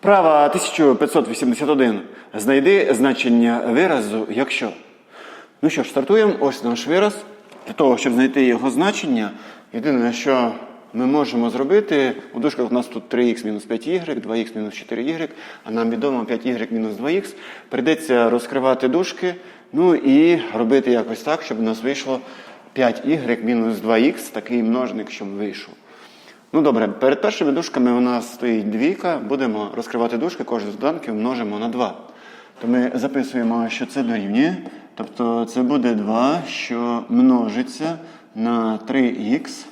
Вправа 1581. Знайди значення виразу, якщо. Ну що ж, стартуємо. Ось наш вираз. Для того, щоб знайти його значення, єдине, що ми можемо зробити, у дужках у нас тут 3х мінус 5y, 2х мінус 4y, а нам відомо 5y мінус 2х. Прийдеться розкривати дужки, ну і робити якось так, щоб у нас вийшло 5y мінус 2х, такий множник, щоб вийшов. Ну добре, перед першими дужками у нас стоїть двійка, будемо розкривати дужки, кожен з доданків множимо на 2. То ми записуємо, що це дорівнює. Тобто це буде 2, що множиться на 3х.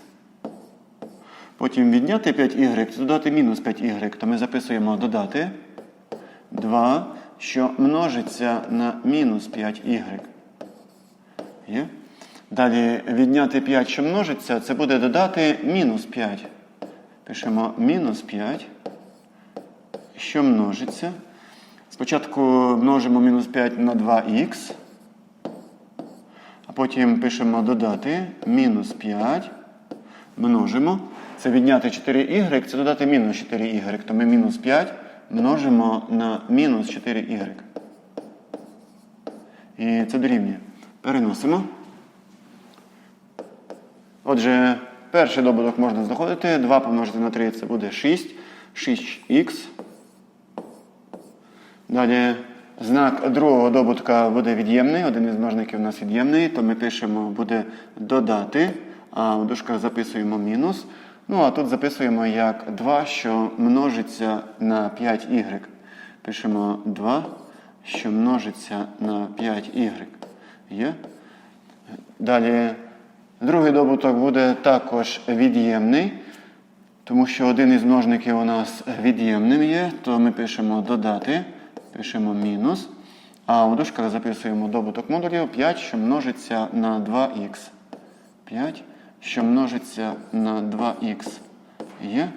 Потім відняти 5y, це додати мінус 5y, то ми записуємо додати 2, що множиться на мінус 5y. Є? Далі відняти 5, що множиться, це буде додати мінус 5. Пишемо мінус 5, що множиться. Спочатку множимо мінус 5 на 2х, а потім пишемо додати мінус 5, множимо. Це відняти 4y, це додати мінус 4y. То ми мінус 5 множимо на мінус 4y. І це дорівнює. Переносимо. Отже, перший добуток можна знаходити. 2 помножити на 3 це буде 6. 6х. Далі знак другого добутка буде від'ємний. Один із множників у нас від'ємний, то ми пишемо буде додати, а в дужках записуємо мінус. Ну, а тут записуємо як 2, що множиться на 5y. Пишемо 2, що множиться на 5y. Є? Далі другий добуток буде також від'ємний, тому що один із множників у нас від'ємним є, то ми пишемо додати, пишемо мінус. А у дужках записуємо добуток модулів 5, що множиться на 2х. 5, що множиться на 2х. Є.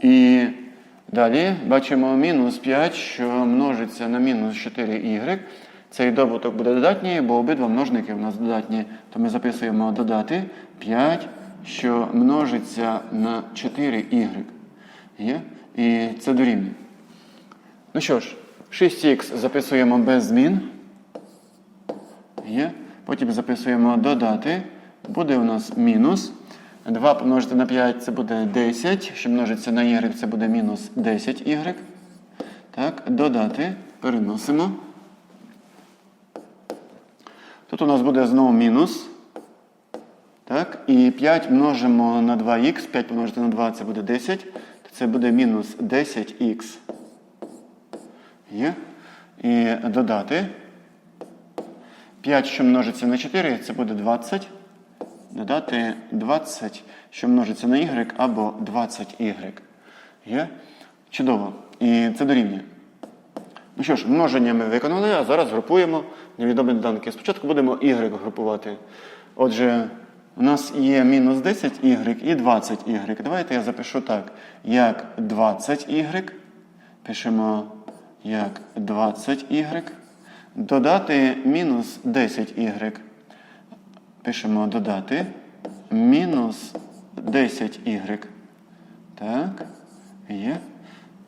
І далі бачимо мінус 5, що множиться на мінус 4y. Цей добуток буде додатній, бо обидва множники у нас додатні. То ми записуємо додати 5, що множиться на 4y. Є? І це дорівнює. Ну що ж, 6х записуємо без змін. Є. Потім записуємо додати. Буде у нас мінус. 2 помножити на 5 це буде 10. Що множиться на y, це буде мінус 10y. Так, додати. Переносимо. Тут у нас буде знову мінус. Так, І 5 множимо на 2х. 5 помножити на 2 це буде 10. Це буде мінус 10х. Є. І додати. 5, що множиться на 4, це буде 20. Додати 20, що множиться на y, або 20y. Є? Чудово. І це дорівнює. Ну що ж, множення ми виконали, а зараз групуємо невідомі доданки. Спочатку будемо y групувати. Отже, у нас є мінус 10y і 20y. Давайте я запишу так. Як 20y. Пишемо як 20y. Додати мінус 10y. Пишемо додати мінус 10y. Так, є.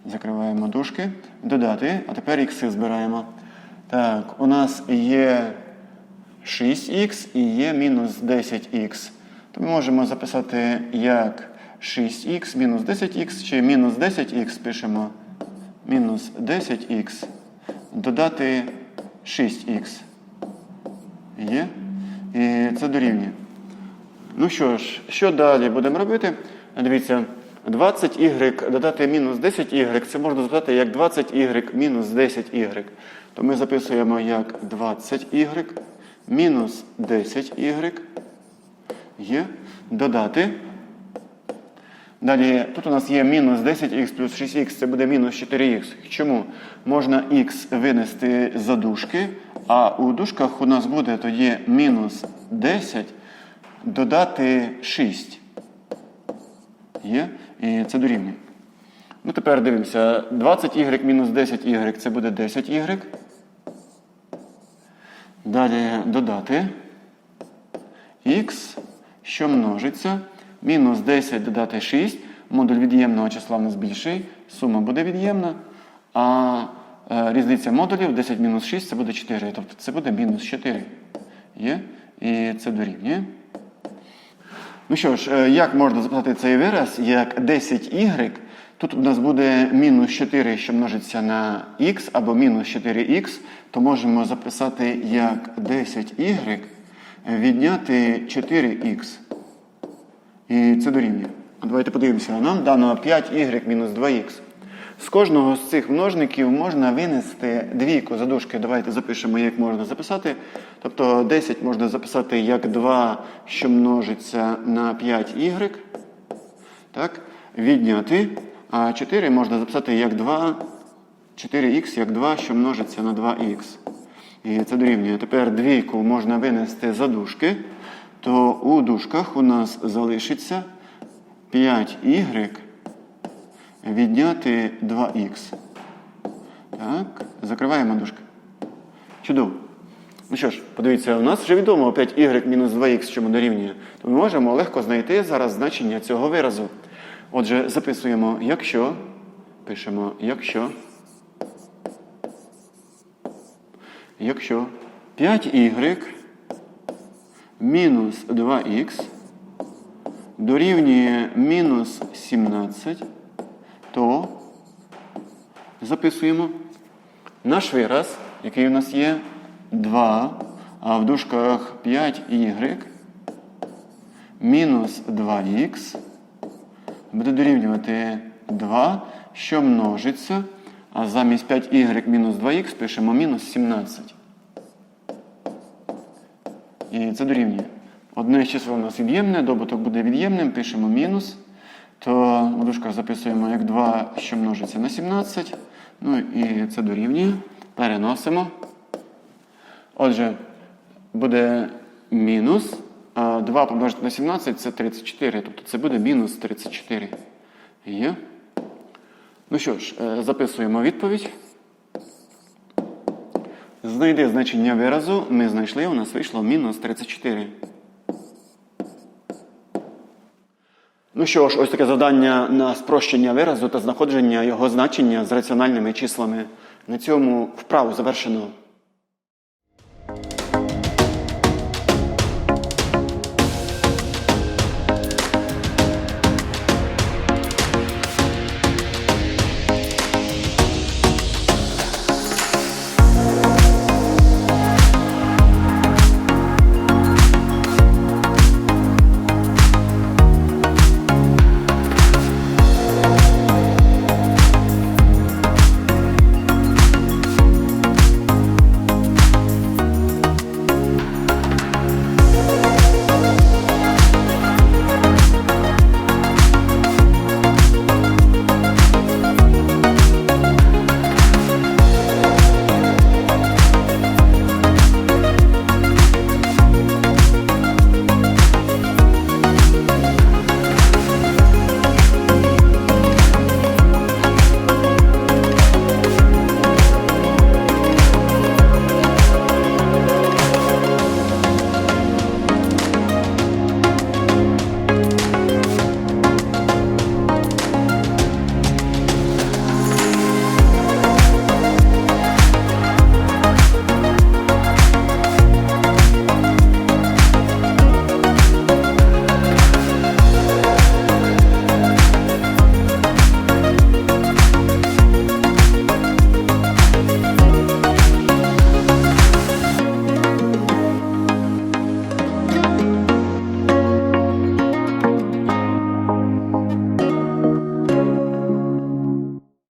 Закриваємо дужки. Додати. А тепер ікси збираємо. Так, у нас є 6х і є мінус 10х. То ми можемо записати як 6х мінус 10х, чи мінус 10х пишемо мінус 10х. Додати 6х. Є. І це дорівнює. Ну що ж, що далі будемо робити? Дивіться, 20y додати мінус 10y, це можна записати як 20y мінус 10y. То ми записуємо як 20y мінус 10y. Є. Додати. Далі тут у нас є мінус 10х плюс 6х, це буде мінус 4х. Чому? Можна х винести за дужки, а у дужках у нас буде тоді мінус 10 додати 6. Є? І це дорівнює. Ну, тепер дивимося. 20y мінус 10y це буде 10y. Далі додати х, що множиться. Мінус 10 додати 6. Модуль від'ємного числа в нас більший, сума буде від'ємна, а е, різниця модулів 10 мінус 6 це буде 4. Тобто це буде мінус 4. Є? І це дорівнює. Ну що ж, е, як можна записати цей вираз, як 10y, тут у нас буде мінус 4, що множиться на x, або мінус 4х, то можемо записати як 10y відняти 4х. І це дорівнює. Давайте подивимося. Нам дано 5y мінус 2х. З кожного з цих множників можна винести двійку задушки. Давайте запишемо, як можна записати. Тобто 10 можна записати як 2, що множиться на 5y. Так? Відняти. А 4 можна записати як 2, 4х як 2, що множиться на 2х. І це дорівнює. Тепер двійку можна винести за дужки, то у дужках у нас залишиться 5y відняти 2х. Так, закриваємо дужки. Чудово. Ну що ж, подивіться, у нас вже відомо 5y мінус 2х, чому дорівнює. То ми можемо легко знайти зараз значення цього виразу. Отже, записуємо, якщо, пишемо, якщо, якщо 5y мінус 2х дорівнює мінус 17, то записуємо наш вираз, який у нас є 2, а в дужках 5y мінус 2х буде дорівнювати 2, що множиться, а замість 5y мінус 2х пишемо мінус 17. І це дорівнює. Одне число у нас від'ємне, добуток буде від'ємним, пишемо мінус. То в дужках записуємо як 2, що множиться на 17. Ну і це дорівнює. Переносимо. Отже, буде мінус. 2 помножити на 17 це 34. Тобто це буде мінус 34. Є. Ну що ж, е, записуємо відповідь. Знайди значення виразу. Ми знайшли, у нас вийшло мінус 34. Ну що ж, ось таке завдання на спрощення виразу та знаходження його значення з раціональними числами. На цьому вправу завершено.